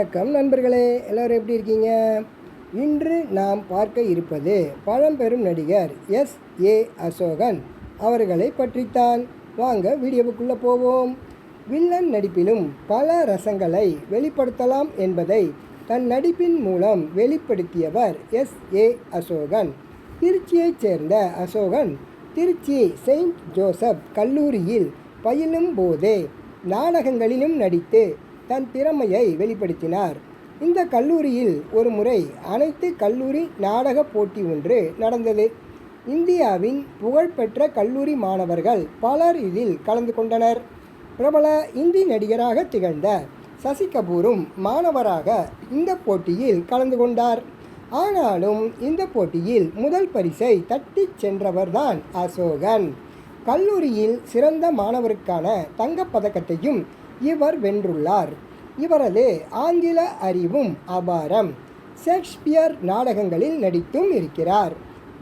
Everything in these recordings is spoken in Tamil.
வணக்கம் நண்பர்களே எல்லோரும் எப்படி இருக்கீங்க? இன்று நாம் பார்க்க இருப்பது பழம்பெரும் நடிகர் எஸ். ஏ. அசோகன் அவர்களை பற்றித்தான். வாங்க வீடியோவுக்குள்ளே போவோம். வில்லன் நடிப்பிலும் பல ரசங்களை வெளிப்படுத்தலாம் என்பதை தன் நடிப்பின் மூலம் வெளிப்படுத்தியவர் எஸ். ஏ. அசோகன். திருச்சியைச் சேர்ந்த அசோகன் திருச்சி செயின்ட் ஜோசப் கல்லூரியில் பயிலும் போதே நாடகங்களிலும் நடித்து தன் திறமையை வெளிப்படுத்தினார். இந்த கல்லூரியில் ஒரு முறை அனைத்து கல்லூரி நாடக போட்டி ஒன்று நடந்தது. இந்தியாவின் புகழ்பெற்ற கல்லூரி மாணவர்கள் பலர் இதில் கலந்து கொண்டனர். பிரபல இந்தி நடிகராக திகழ்ந்த சசி கபூரும் மாணவராக இந்த போட்டியில் கலந்து கொண்டார். ஆனாலும் இந்த போட்டியில் முதல் பரிசை தட்டிச் சென்றவர்தான் அசோகன். கல்லூரியில் சிறந்த மாணவருக்கான தங்கப் பதக்கத்தையும் இவர் வென்றுள்ளார். இவரது ஆங்கில அறிவும் அபாரம். ஷேக்ஸ்பியர் நாடகங்களில் நடித்தும் இருக்கிறார்.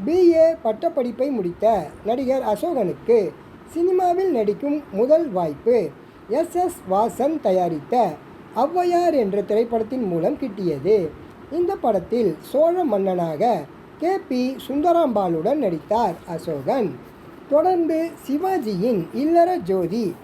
பிஏ பட்டப்படிப்பை முடித்த நடிகர் அசோகனுக்கு சினிமாவில் நடிக்கும் முதல் வாய்ப்பு எஸ். எஸ். வாசன் தயாரித்த ஔவையார் என்ற திரைப்படத்தின் மூலம் கிட்டியது. இந்த படத்தில் சோழ மன்னனாக கே. பி. சுந்தராம்பாளுடன் நடித்தார் அசோகன். தொடர்ந்து சிவாஜியின் இல்லற ஜோதி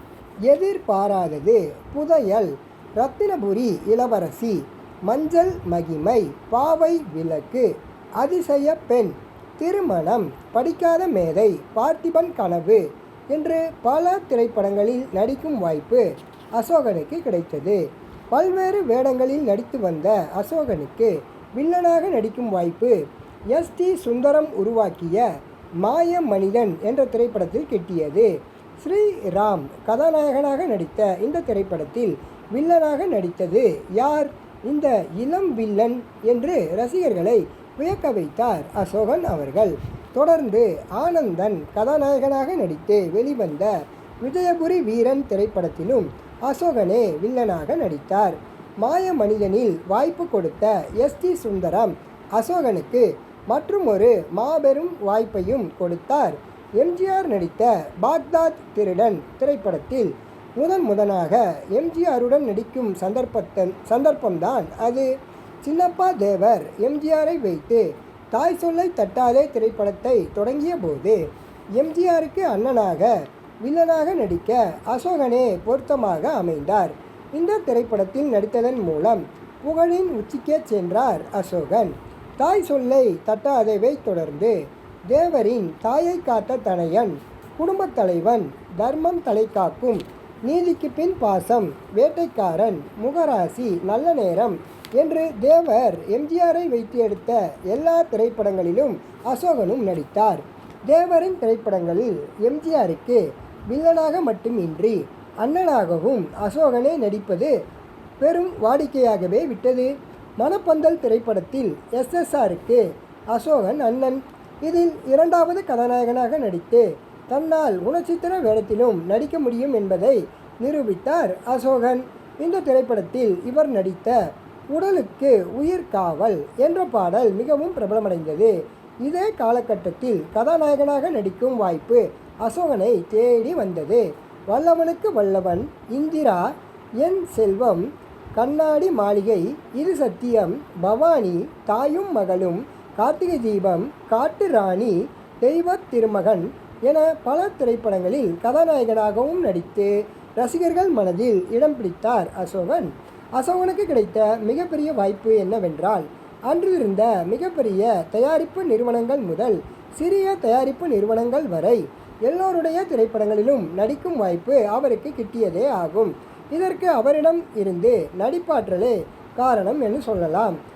எதிர்பாராதது புதையல் ரத்தினபுரி இளவரசி மஞ்சள் மகிமை பாவை விளக்கு அதிசய பெண் திருமணம் படிக்காத மேதை பார்த்திபன் கனவு என்று பல திரைப்படங்களில் நடிக்கும் வாய்ப்பு அசோகனுக்கு கிடைத்தது. பல்வேறு வேடங்களில் நடித்து வந்த அசோகனுக்கு வில்லனாக நடிக்கும் வாய்ப்பு எஸ் டி சுந்தரம் உருவாக்கிய மாய மனிதன் என்ற திரைப்படத்தில் கிட்டியது. ஸ்ரீராம் கதாநாயகனாக நடித்த இந்த திரைப்படத்தில் வில்லனாக நடித்தது யார்? இந்த இளம் வில்லன் என்று ரசிகர்களை வியக்க வைத்தார் அசோகன் அவர்கள். தொடர்ந்து ஆனந்தன் கதாநாயகனாக நடித்து வெளிவந்த விஜயபுரி வீரன் திரைப்படத்திலும் அசோகனே வில்லனாக நடித்தார். மாய மனிதனில் வாய்ப்பு கொடுத்த எஸ். டி. சுந்தரம் அசோகனுக்கு மற்றும் ஒரு மாபெரும் வாய்ப்பையும் கொடுத்தார். எம்ஜிஆர் நடித்த பாக்தாத் திருடன் திரைப்படத்தில் முதன் முதனாக எம்ஜிஆருடன் நடிக்கும் சந்தர்ப்பத்தன் சந்தர்ப்பம்தான் அது. சின்னப்பா தேவர் எம்ஜிஆரை வைத்து தாய் சொல்லை தட்டாதே திரைப்படத்தை தொடங்கிய போது எம்ஜிஆருக்கு அண்ணனாக வில்லனாக நடிக்க அசோகனே பொருத்தமாக அமைந்தார். இந்த திரைப்படத்தில் நடித்ததன் மூலம் புகழின் உச்சிக்கே சென்றார் அசோகன். தாய் சொல்லை தட்டாதேவை தொடர்ந்து தேவரின் தாயை காத்த தனையன் குடும்பத் தலைவன் தர்மம் தலை காக்கும் நீதிக்கு பின் பாசம் வேட்டைக்காரன் முகராசி நல்ல நேரம் என்று தேவர் எம்ஜிஆரை வைத்து எடுத்த எல்லா திரைப்படங்களிலும் அசோகனும் நடித்தார். தேவரின் திரைப்படங்களில் எம்ஜிஆருக்கு வில்லனாக மட்டுமின்றி அண்ணனாகவும் அசோகனே நடிப்பது பெரும் வாடிக்கையாகவே விட்டது. மணப்பந்தல் திரைப்படத்தில் எஸ்எஸ்ஆருக்கு அசோகன் அண்ணன் இதில் இரண்டாவது கதாநாயகனாக நடித்து தன்னால் குணச்சித்திர வேடத்திலும் நடிக்க முடியும் என்பதை நிரூபித்தார் அசோகன். இந்த திரைப்படத்தில் இவர் நடித்த உடலுக்கு உயிர் காவல் என்ற பாடல் மிகவும் பிரபலமடைந்தது. இதே காலகட்டத்தில் கதாநாயகனாக நடிக்கும் வாய்ப்பு அசோகனை தேடி வந்தது. வல்லவனுக்கு வல்லவன் இந்திரா என் செல்வம் கண்ணாடி மாளிகை இது சத்தியம் பவானி தாயும் மகளும் கார்த்திகை தீபம் காட்டு ராணி தெய்வ திருமகன் என பல திரைப்படங்களில் கதாநாயகனாகவும் நடித்து ரசிகர்கள் மனதில் இடம் பிடித்தார் அசோகன். அசோகனுக்கு கிடைத்த மிகப்பெரிய வாய்ப்பு என்னவென்றால் அன்றிருந்த மிகப்பெரிய தயாரிப்பு நிறுவனங்கள் முதல் சிறிய தயாரிப்பு நிறுவனங்கள் வரை எல்லோருடைய திரைப்படங்களிலும் நடிக்கும் வாய்ப்பு அவருக்கு கிட்டியதே ஆகும். இதற்கு அவரிடம் இருந்து நடிப்பாற்றலே காரணம் என்று சொல்லலாம்.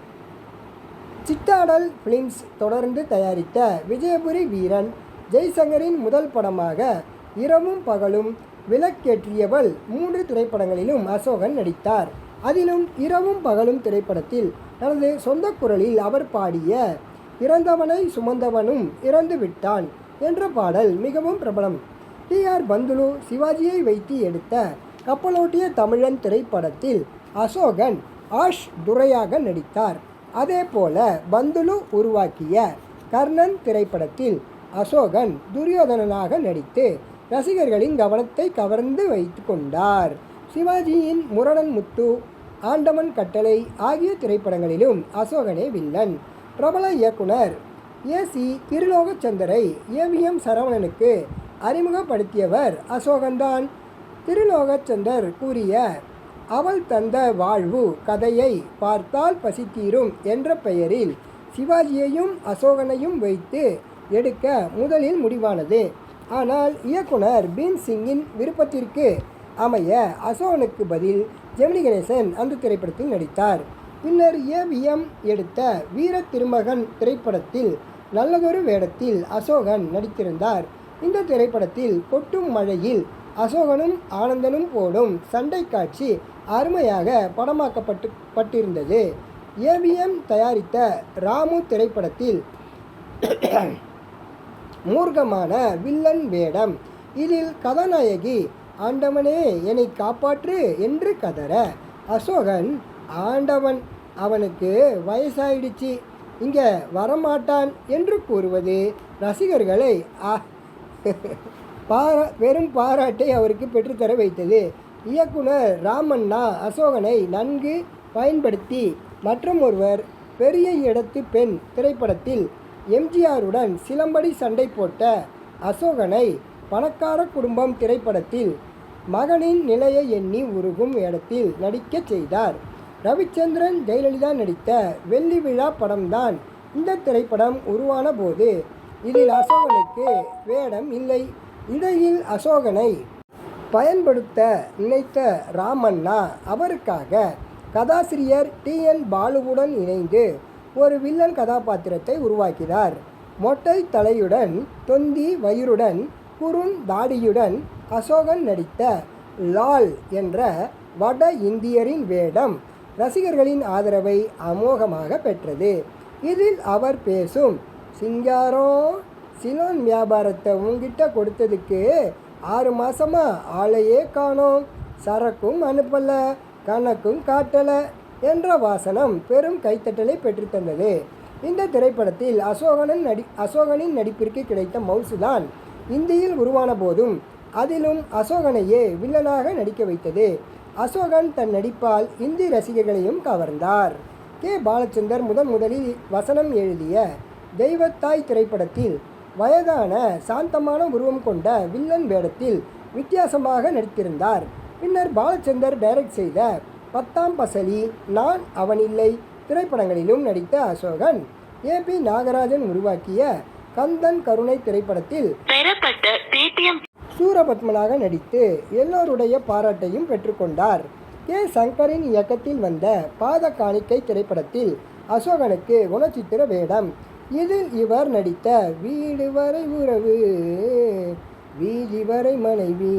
சிட்டாடல் ஃபிலிம்ஸ் தொடர்ந்து தயாரித்த விஜயபுரி வீரன் ஜெய்சங்கரின் முதல் படமாக இரவும் பகலும் விளக்கேற்றியவள் மூன்று திரைப்படங்களிலும் அசோகன் நடித்தார். அதிலும் இரவும் பகலும் திரைப்படத்தில் தனது சொந்த குரலில் அவர் பாடிய இறந்தவனை சுமந்தவனும் இறந்து விட்டான் என்ற பாடல் மிகவும் பிரபலம். டி. ஆர். பந்துலு சிவாஜியை வைத்து எடுத்த கப்பலோட்டிய தமிழன் திரைப்படத்தில் அசோகன் ஆஷ் துரையாக நடித்தார். அதேபோல பந்துலு உருவாக்கிய கர்ணன் திரைப்படத்தில் அசோகன் துரியோதனனாக நடித்து ரசிகர்களின் கவனத்தை கவர்ந்து வைத்து கொண்டார். சிவாஜியின் முரடன் முத்து ஆண்டவன் கட்டளை ஆகிய திரைப்படங்களிலும் அசோகனே வில்லன். பிரபல இயக்குனர் ஏசி திருலோகச்சந்தரை ஏவிஎம் சரவணனுக்கு அறிமுகப்படுத்தியவர் அசோகன்தான். திருலோகச்சந்தர் கூறிய அவள் தந்த வாழ்வு கதையை பார்த்தால் பசித்தீரும் என்ற பெயரில் சிவாஜியையும் அசோகனையும் வைத்து எடுக்க முதலில் முடிவானது. ஆனால் இயக்குனர் பீம் சிங்கின் விருப்பத்திற்கு அமைய அசோகனுக்கு பதில் ஜெமினி கணேசன் அந்த திரைப்படத்தில் நடித்தார். பின்னர் ஏவிஎம் எடுத்த வீர திருமகன் திரைப்படத்தில் நல்லதொரு வேடத்தில் அசோகன் நடித்திருந்தார். இந்த திரைப்படத்தில் கொட்டும் மழையில் அசோகனும் ஆனந்தனும் போடும் சண்டை காட்சி அருமையாக படமாக்கப்பட்டு பட்டிருந்தது. ஏவிஎம் தயாரித்த ராமு திரைப்படத்தில் மூர்க்கமான வில்லன் வேடம். இதில் கதாநாயகி ஆண்டவனே என்னை காப்பாற்று என்று கதற. அசோகன் ஆண்டவன் அவனுக்கு வயசாயிடுச்சு. இங்கே வரமாட்டான் என்று கூறுவது ரசிகர்களை ஆ- பாரா பெரும் பாராட்டை அவருக்கு பெற்றுத்தர வைத்தது. இயக்குனர் ராமண்ணா அசோகனை நன்கு பயன்படுத்தி மற்றும் ஒருவர் பெரிய இடத்து பெண் திரைப்படத்தில் எம்ஜிஆருடன் சிலம்படி சண்டை போட்ட அசோகனை பணக்கார குடும்பம் திரைப்படத்தில் மகனின் நிலையை எண்ணி உருகும் இடத்தில் நடிக்கச் செய்தார். ரவிச்சந்திரன் ஜெயலலிதா நடித்த வெள்ளி விழா படம்தான் இந்த திரைப்படம் உருவான போது இதில் அசோகனுக்கு வேடம் இல்லை. இடையில் அசோகனை பயன்படுத்த நினைத்த ராமண்ணா அவருக்காக கதாசிரியர் டி. என். பாலுவுடன் இணைந்து ஒரு வில்லன் கதாபாத்திரத்தை உருவாக்கினார். மொட்டை தலையுடன் தொந்தி வயிறுடன் குறும் தாடியுடன் அசோகன் நடித்த லால் என்ற வட இந்தியரின் வேடம் ரசிகர்களின் ஆதரவை அமோகமாக பெற்றது. இதில் அவர் பேசும் சிங்காரம் சிலோன் வியாபாரத்தை உங்ககிட்ட கொடுத்ததுக்கு ஆறு மாதமாக ஆளையே காணோம். சரக்கும் அனுப்பல கணக்கும் காட்டலை என்ற வாசனம் பெரும் கைத்தட்டலை பெற்றுத்தந்தது இந்த திரைப்படத்தில் அசோகனின் நடி அசோகனின் நடிப்பிற்கு கிடைத்த மவுசுதான் இந்தியில் உருவான போதும் அதிலும் அசோகனையே வில்லனாக நடிக்க வைத்தது. அசோகன் தன் நடிப்பால் இந்தி ரசிகர்களையும் கவர்ந்தார். கே. பாலச்சந்தர் முதன் முதலில் வசனம் எழுதிய தெய்வத்தாய் திரைப்படத்தில் வயதான சாந்தமான உருவம் கொண்ட வில்லன் வேடத்தில் வித்தியாசமாக நடித்திருந்தார். பின்னர் பாலச்சந்தர் டைரக்ட் செய்த பத்தாம் பசலி நான் அவனில்லை திரைப்படங்களிலும் நடித்த அசோகன். ஏ பி நாகராஜன் உருவாக்கிய கந்தன் கருணை திரைப்படத்தில் சூரபத்மனாக நடித்து எல்லோருடைய பாராட்டையும் பெற்றுக்கொண்டார். கே. சங்கரின் இயக்கத்தில் வந்த பாத காணிக்கை திரைப்படத்தில் அசோகனுக்கு குணச்சித்திர வேடம் இதில் இவர் நடித்த வீடு வரை உறவு வீதி வரை மனைவி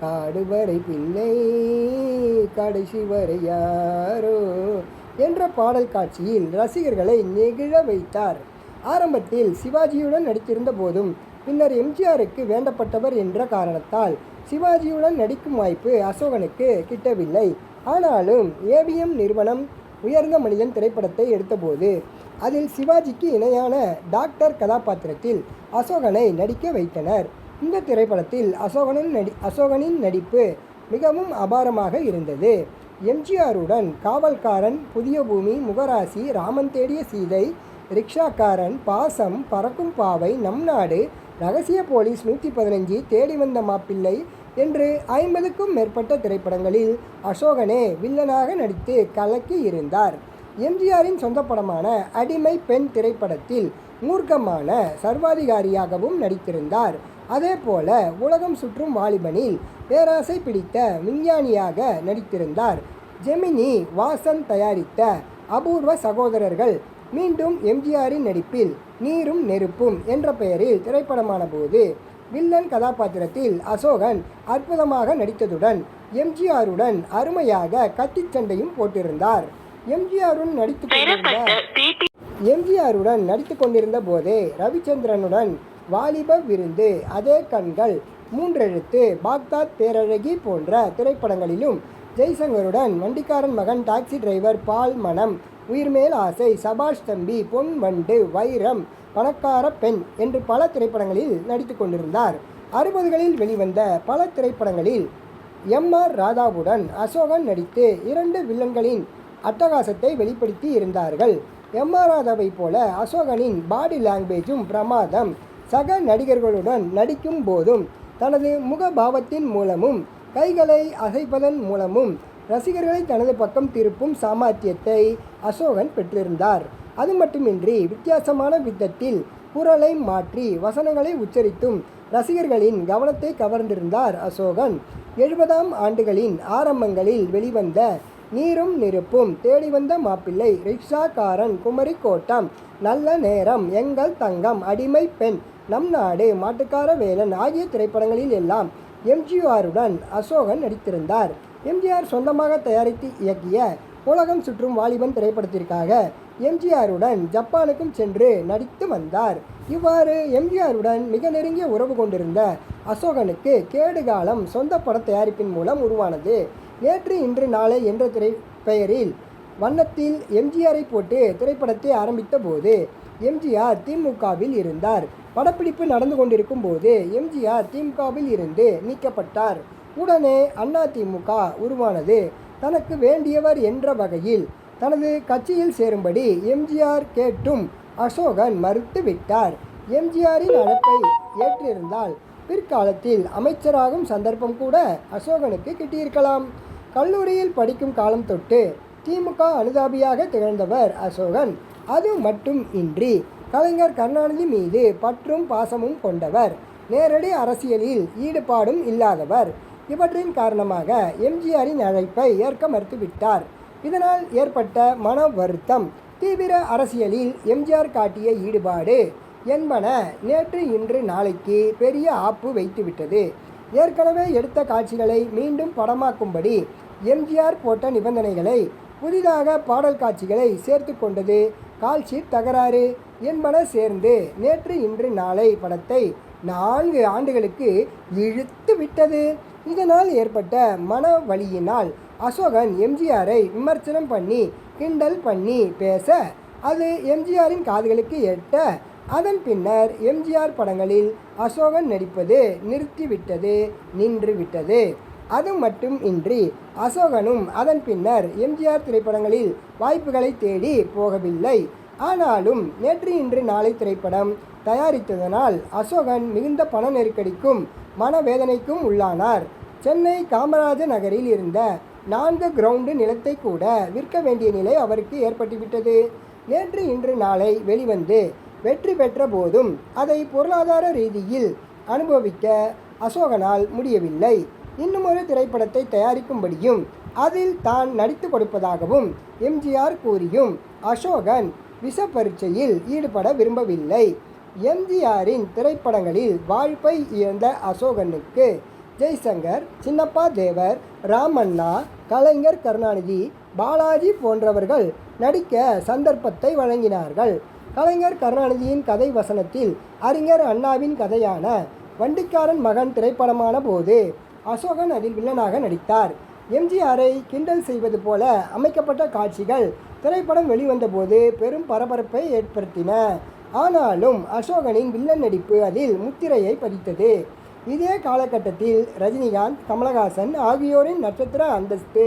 காடு வரை பிள்ளை கடைசி வரை யாரோ என்ற பாடல் காட்சியில் ரசிகர்களை நெகிழ வைத்தார். ஆரம்பத்தில் சிவாஜியுடன் நடித்திருந்த போதும் பின்னர் எம்ஜிஆருக்கு வேண்டப்பட்டவர் என்ற காரணத்தால் சிவாஜியுடன் நடிக்கும் வாய்ப்பு அசோகனுக்கு கிட்டவில்லை. ஆனாலும் ஏவிஎம் நிறுவனம் உயர்ந்த மனிதன் திரைப்படத்தை எடுத்தபோது அதில் சிவாஜிக்கு இணையான டாக்டர் கதாபாத்திரத்தில் அசோகனை நடிக்க வைத்தனர். இந்த திரைப்படத்தில் அசோகனின் நடி அசோகனின் நடிப்பு மிகவும் அபாரமாக இருந்தது. எம்ஜிஆருடன் காவல்காரன் புதிய பூமி முகராசி ராமன் தேடிய சீதை ரிக்ஷாக்காரன் பாசம் பறக்கும் பாவை நம் நாடு ரகசிய போலீஸ் நூற்றி பதினஞ்சு தேடி வந்த மாப்பிள்ளை என்று ஐம்பதுக்கும் மேற்பட்ட திரைப்படங்களில் அசோகனே வில்லனாக நடித்து கலக்கி இருந்தார். எம்ஜிஆரின் சொந்த படமான அடிமை பெண் திரைப்படத்தில் மூர்க்கமான சர்வாதிகாரியாகவும் நடித்திருந்தார். அதேபோல உலகம் சுற்றும் வாலிபனில் பேராசை பிடித்த விஞ்ஞானியாக நடித்திருந்தார். ஜெமினி வாசன் தயாரித்த அபூர்வ சகோதரர்கள் மீண்டும் எம்ஜிஆரின் நடிப்பில் நீரும் நெருப்பும் என்ற பெயரில் திரைப்படமான போது வில்லன் கதாபாத்திரத்தில் அசோகன் அற்புதமாக நடித்ததுடன் எம்ஜிஆருடன் அருமையாக கத்திச் சண்டையும் போட்டிருந்தார். எம்ஜிஆருடன் நடித்து கொண்டிருந்த எம்ஜிஆருடன் நடித்து கொண்டிருந்த போதே ரவிச்சந்திரனுடன் வாலிப விருந்து அதே கண்கள் மூன்றெழுத்து பாக்தாத் பேரழகி போன்ற திரைப்படங்களிலும் ஜெய்சங்கருடன் வண்டிக்காரன் மகன் டாக்ஸி டிரைவர் பால் மனம் உயிர்மேல் ஆசை சபாஷ் தம்பி பொன் வண்டு வைரம் பணக்கார பெண் என்று பல திரைப்படங்களில் நடித்து கொண்டிருந்தார். அறுபதுகளில் வெளிவந்த பல திரைப்படங்களில் எம் ஆர் ராதாவுடன் அசோகன் நடித்து இரண்டு வில்லன்களின் அட்டகாசத்தை வெளிப்படுத்தி இருந்தார்கள். எம் ஆர் ராதாவை போல அசோகனின் பாடி லாங்குவேஜும் பிரமாதம். சக நடிகர்களுடன் நடிக்கும் போதும் தனது முகபாவத்தின் மூலமும் கைகளை அசைப்பதன் மூலமும் ரசிகர்களை தனது பக்கம் திருப்பும் சாமர்த்தியத்தை அசோகன் பெற்றிருந்தார். அது மட்டுமின்றி வித்தியாசமான விதத்தில் குரலை மாற்றி வசனங்களை உச்சரித்தும் ரசிகர்களின் கவனத்தை கவர்ந்திருந்தார் அசோகன். எழுபதாம் ஆண்டுகளின் ஆரம்பங்களில் வெளிவந்த நீரும் நெருப்பும் தேடி வந்த மாப்பிள்ளை ரிக்ஷாக்காரன் குமரி கோட்டம் நல்ல நேரம் எங்கள் தங்கம் அடிமை பெண் நம் நாடு மாட்டுக்கார வேலன் ஆகிய திரைப்படங்களில் எல்லாம் எம்ஜிஆருடன் அசோகன் நடித்திருந்தார். எம்ஜிஆர் சொந்தமாக தயாரித்து இயக்கிய உலகம் சுற்றும் வாலிபன் திரைப்படத்திற்காக எம்ஜிஆருடன் ஜப்பானுக்கும் சென்று நடித்து வந்தார். இவ்வாறு எம்ஜிஆருடன் மிக நெருங்கிய உறவு கொண்டிருந்த அசோகனுக்கு கேடுகாலம் சொந்த பட தயாரிப்பின் மூலம் உருவானது. நேற்று இன்று நாளை என்ற திரை பெயரில் வண்ணத்தில் எம்ஜிஆரை போட்டு திரைப்படத்தை ஆரம்பித்த போது எம்ஜிஆர் திமுகவில் இருந்தார். படப்பிடிப்பு நடந்து கொண்டிருக்கும் போது எம்ஜிஆர் திமுகவில் இருந்து நீக்கப்பட்டார். உடனே அண்ணா திமுக உருவானது. தனக்கு வேண்டியவர் என்ற வகையில் தனது கட்சியில் சேரும்படி எம்ஜிஆர் கேட்டும் அசோகன் மறுத்துவிட்டார் எம்ஜிஆரின் அழைப்பை ஏற்றிருந்தால் பிற்காலத்தில் அமைச்சராகும் சந்தர்ப்பம் கூட அசோகனுக்கு கிட்டியிருக்கலாம். கல்லூரியில் படிக்கும் காலம் தொட்டு திமுக அனுதாபியாக திகழ்ந்தவர் அசோகன். அது மட்டும் இன்றி கலைஞர் கருணாநிதி மீது பற்றும் பாசமும் கொண்டவர். நேரடி அரசியலில் ஈடுபாடும் இல்லாதவர். இவற்றின் காரணமாக எம்ஜிஆரின் அழைப்பை ஏற்க மறுத்துவிட்டார். இதனால் ஏற்பட்ட மன வருத்தம் தீவிர அரசியலில் எம்ஜிஆர் காட்டிய ஈடுபாடு என்பன நேற்று இன்று நாளைக்கு பெரிய ஆப்பு வைத்துவிட்டது. ஏற்கனவே எடுத்த காட்சிகளை மீண்டும் படமாக்கும்படி எம்ஜிஆர் போட்ட நிபந்தனைகளை புதிதாக பாடல் காட்சிகளை சேர்த்து கொண்டது கால்ஷீட் தகராறு என்பன சேர்ந்து நேற்று இன்று நாளை படத்தை நான்கு ஆண்டுகளுக்கு இழுத்து விட்டது. இதனால் ஏற்பட்ட மன வழியினால் அசோகன் எம்ஜிஆரை விமர்சனம் பண்ணி கிண்டல் பண்ணி பேச அது எம்ஜிஆரின் காதுகளுக்கு எட்ட அதன் பின்னர் எம்ஜிஆர் படங்களில் அசோகன் நடிப்பது நிறுத்திவிட்டது நின்று விட்டது. அது மட்டும் இன்றி அசோகனும் அதன் பின்னர் எம்ஜிஆர் திரைப்படங்களில் வாய்ப்புகளை தேடி போகவில்லை. ஆனாலும் நேற்று இன்று நாளை திரைப்படம் தயாரித்ததனால் அசோகன் மிகுந்த பண நெருக்கடிக்கும் மனவேதனைக்கும் உள்ளானார். சென்னை காமராஜர் நகரில் இருந்த நான்கு கிரவுண்டு நிலத்தை கூட விற்க வேண்டிய நிலை அவருக்கு ஏற்பட்டுவிட்டது. நேற்று இன்று நாளை வெளிவந்து வெற்றி பெற்ற போதும் அதை பொருளாதார ரீதியில் அனுபவிக்க அசோகனால் முடியவில்லை. இன்னும் ஒரு திரைப்படத்தை தயாரிக்கும்படியும் அதில் தான் நடித்து கொடுப்பதாகவும் எம்ஜிஆர் கூறியும் அசோகன் விஷ பரீட்சையில் ஈடுபட விரும்பவில்லை. எம்ஜிஆரின் திரைப்படங்களில் வாழ்ப்பை இழந்த அசோகனுக்கு ஜெய்சங்கர் சின்னப்பா தேவர் ராமண்ணா கலைஞர் கருணாநிதி பாலாஜி போன்றவர்கள் நடிக்க சந்தர்ப்பத்தை வழங்கினார்கள். கலைஞர் கருணாநிதியின் கதை வசனத்தில் அறிஞர் அண்ணாவின் கதையான வண்டிக்காரன் மகன் திரைப்படமான போது அசோகன் அதில் வில்லனாக நடித்தார். எம்ஜிஆரை கிண்டல் செய்வது போல அமைக்கப்பட்ட காட்சிகள் திரைப்படம் வெளிவந்தபோது பெரும் பரபரப்பை ஏற்படுத்தின. ஆனாலும் அசோகனின் வில்லன் நடிப்பு அதில் முத்திரையை பதித்தது. இதே காலகட்டத்தில் ரஜினிகாந்த் கமலஹாசன் ஆகியோரின் நட்சத்திர அந்தஸ்து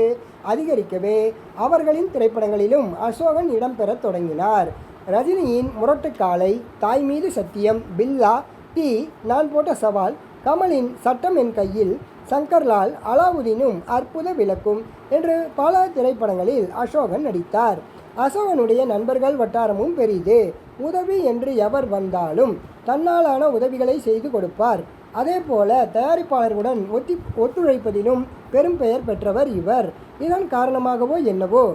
அதிகரிக்கவே அவர்களின் திரைப்படங்களிலும் அசோகன் இடம்பெறத் தொடங்கினார். ரஜினியின் முரட்டுக்காலை தாய் மீது சத்தியம் பில்லா டி நான் போட்ட சவால் கமலின் சட்டம் என் கையில் சங்கர்லால் அலாவுதீனும் அற்புத விளக்கும் என்று பல திரைப்படங்களில் அசோகன் நடித்தார். அசோகனுடைய நண்பர்கள் வட்டாரமும் பெரிது. உதவி என்று எவர் வந்தாலும் தன்னாலான உதவிகளை செய்து கொடுப்பார். அதே போல தயாரிப்பாளர்களுடன் ஒத்தி ஒத்துழைப்பதிலும் பெரும் பெயர் பெற்றவர் இவர். இதன் காரணமாகவோ என்னவோ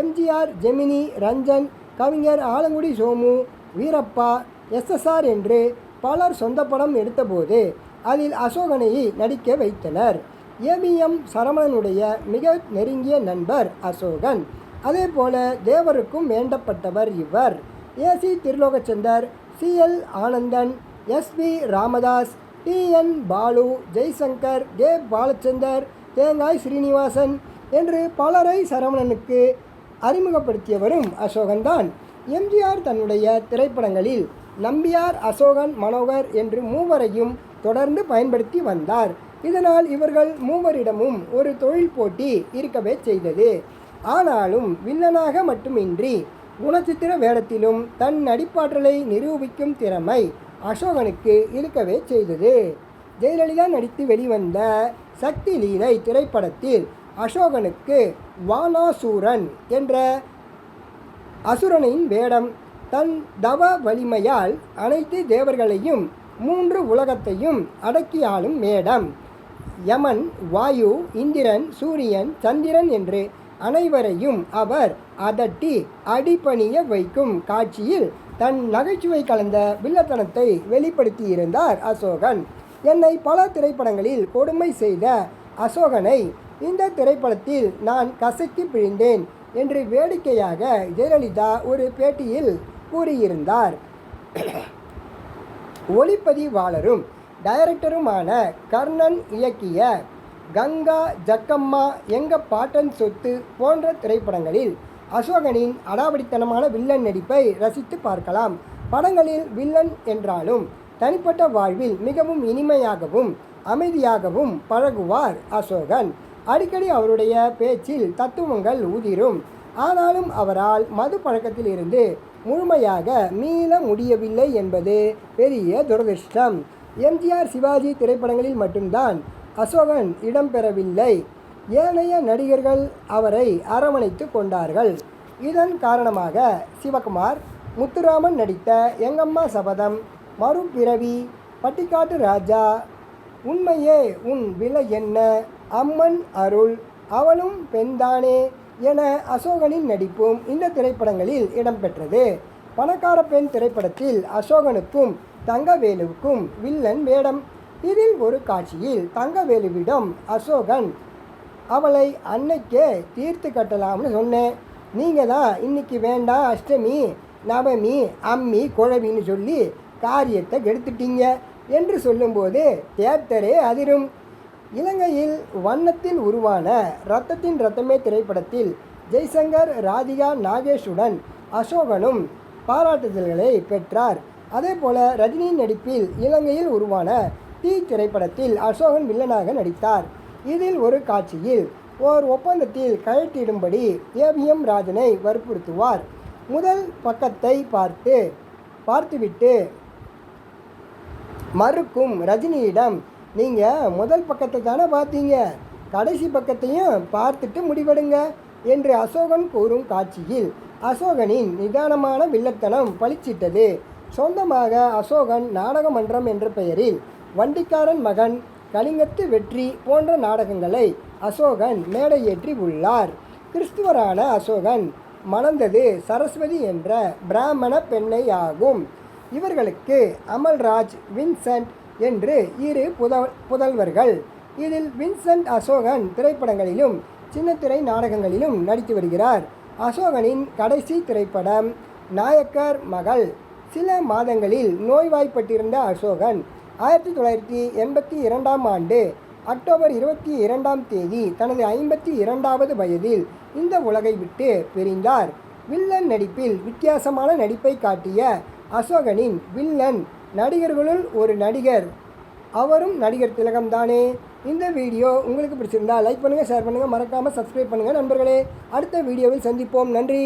எம்ஜிஆர் ஜெமினி ரஞ்சன் கவிஞர் ஆலங்குடி சோமு வீரப்பா எஸ்எஸ்ஆர் என்று பலர் சொந்த படம் எடுத்தபோது அதில் அசோகனை நடிக்க வைத்தனர். ஏபிஎம் சரவணனுடைய மிக நெருங்கிய நண்பர் அசோகன். அதே போல தேவருக்கும் வேண்டப்பட்டவர் இவர். ஏசி திருலோகச்சந்தர் சிஎல் ஆனந்தன் எஸ்பி ராமதாஸ் டிஎன் பாலு ஜெய்சங்கர் கே. பாலச்சந்தர் தேங்காய் ஸ்ரீனிவாசன் என்று பலரை சரவணனுக்கு அறிமுகப்படுத்தியவரும் அசோகன்தான். எம்ஜிஆர் தன்னுடைய திரைப்படங்களில் நம்பியார் அசோகன் மனோகர் என்று மூவரையும் தொடர்ந்து பயன்படுத்தி வந்தார். இதனால் இவர்கள் மூவரிடமும் ஒரு தொழில் போட்டி இருக்கவே செய்தது. ஆனாலும் வில்லனாக மட்டுமின்றி குணச்சித்திர வேடத்திலும் தன் நடிப்பாற்றலை நிரூபிக்கும் திறமை அசோகனுக்கு இருக்கவே செய்தது. ஜெயலலிதா நடித்து வெளிவந்த சக்தி லீலை திரைப்படத்தில் அசோகனுக்கு வானாசூரன் என்ற அசுரனின் வேடம் தன் தவ வலிமையால் அனைத்து தேவர்களையும் மூன்று உலகத்தையும் அடக்கி ஆளும் மேடம். யமன் வாயு இந்திரன் சூரியன் சந்திரன் என்று அனைவரையும் அவர் அதட்டி அடிபணிய வைக்கும் காட்சியில் தன் நகைச்சுவை கலந்த வில்லத்தனத்தை வெளிப்படுத்தியிருந்தார் அசோகன். என்னை பல திரைப்படங்களில் கொடுமை செய்த அசோகனை இந்த திரைப்படத்தில் நான் கசக்கி பிழிந்தேன் என்று வேடிக்கையாக ஜெயலலிதா ஒரு பேட்டியில் கூறியிருந்தார். ஒளிப்பதிவாளரும் டைரக்டருமான கர்ணன் இயக்கிய கங்கா ஜக்கம்மா எங்க பாட்டன் சொத்து போன்ற திரைப்படங்களில் அசோகனின் அடாவடித்தனமான வில்லன் நடிப்பை ரசித்து பார்க்கலாம். படங்களில் வில்லன் என்றாலும் தனிப்பட்ட வாழ்வில் மிகவும் இனிமையாகவும் அமைதியாகவும் பழகுவார் அசோகன். அடிக்கடி அவருடைய பேச்சில் தத்துவங்கள் உதிரும் ஆனாலும் அவரால் மது பழக்கத்தில் இருந்து முழுமையாக மீள முடியவில்லை என்பது பெரிய துரதிர்ஷ்டம். எம்ஜிஆர் சிவாஜி திரைப்படங்களில் மட்டும்தான் அசோகன் இடம்பெறவில்லை ஏனைய நடிகர்கள் அவரை அரவணைத்து கொண்டார்கள். இதன் காரணமாக சிவகுமார் முத்துராமன் நடித்த எங்கம்மா சபதம் மறுபிறவி பட்டிக்காட்டு ராஜா உண்மையே உன் விலை என்ன? அம்மன் அருள் அவளும் பெண்தானே? என அசோகனின் நடிப்பும் இந்த திரைப்படங்களில் இடம்பெற்றது. பணக்கார பெண் திரைப்படத்தில் அசோகனுக்கும் தங்கவேலுவுக்கும் வில்லன் வேடம். இதில் ஒரு காட்சியில் தங்கவேலுவிடம் அசோகன் அவளை அன்னைக்கே தீர்த்து கட்டலாம்னு சொன்னேன். நீங்கள் தான் இன்னைக்கு வேண்டாம் அஷ்டமி நவமி அம்மி குழவின்னு சொல்லி காரியத்தை கெடுத்துட்டீங்க என்று சொல்லும்போது தேட்டரே அதிரும். இலங்கையில் வண்ணத்தில் உருவான ரத்தத்தின் ரத்தமே திரைப்படத்தில் ஜெய்சங்கர் ராதிகா நாகேஷுடன் அசோகனும் பாராட்டுதல்களை பெற்றார். அதேபோல ரஜினியின் நடிப்பில் இலங்கையில் உருவான டி திரைப்படத்தில் அசோகன் வில்லனாக நடித்தார். இதில் ஒரு காட்சியில் ஓர் ஒப்பந்தத்தில் கையெழுத்திடும்படி ஏவிஎம் ராஜனை வற்புறுத்துவார். முதல் பக்கத்தை பார்த்து பார்த்துவிட்டு மறுக்கும் ரஜினியிடம் நீங்கள் முதல் பக்கத்தை தானே பார்த்தீங்க? கடைசி பக்கத்தையும் பார்த்துட்டு முடிவெடுங்க என்று அசோகன் கூறும் காட்சியில் அசோகனின் நிதானமான வில்லத்தனம் பளிச்சிட்டது. சொந்தமாக அசோகன் நாடகமன்றம் என்ற பெயரில் வண்டிக்காரன் மகன் கலிங்கத்து வெற்றி போன்ற நாடகங்களை அசோகன் மேடையேற்றி உள்ளார். கிறிஸ்துவரான அசோகன் மணந்தது சரஸ்வதி என்ற பிராமண பெண்ணை ஆகும் இவர்களுக்கு அமல்ராஜ் வின்சென்ட் என்று இரு புத புதல்வர்கள். இதில் வின்சென்ட் அசோகன் திரைப்படங்களிலும் சின்னத்திரை நாடகங்களிலும் நடித்து வருகிறார். அசோகனின் கடைசி திரைப்படம் நாயக்கர் மகள். சில மாதங்களில் நோய்வாய்ப்பட்டிருந்த அசோகன் ஆயிரத்தி தொள்ளாயிரத்தி எண்பத்தி இரண்டாம் ஆண்டு அக்டோபர் இருபத்தி இரண்டாம் தேதி தனது ஐம்பத்தி இரண்டாவது வயதில் இந்த உலகை விட்டு பிரிந்தார். வில்லன் நடிப்பில் வித்தியாசமான நடிப்பை காட்டிய அசோகனின் வில்லன் நடிகர்களுள் ஒரு நடிகர். அவரும் நடிகர் திலகம் தானே இந்த வீடியோ உங்களுக்கு பிடிச்சிருந்தா லைக் பண்ணுங்கள் ஷேர் பண்ணுங்கள் மறக்காமல் சப்ஸ்கிரைப் பண்ணுங்கள் நண்பர்களே. அடுத்த வீடியோவில் சந்திப்போம். நன்றி.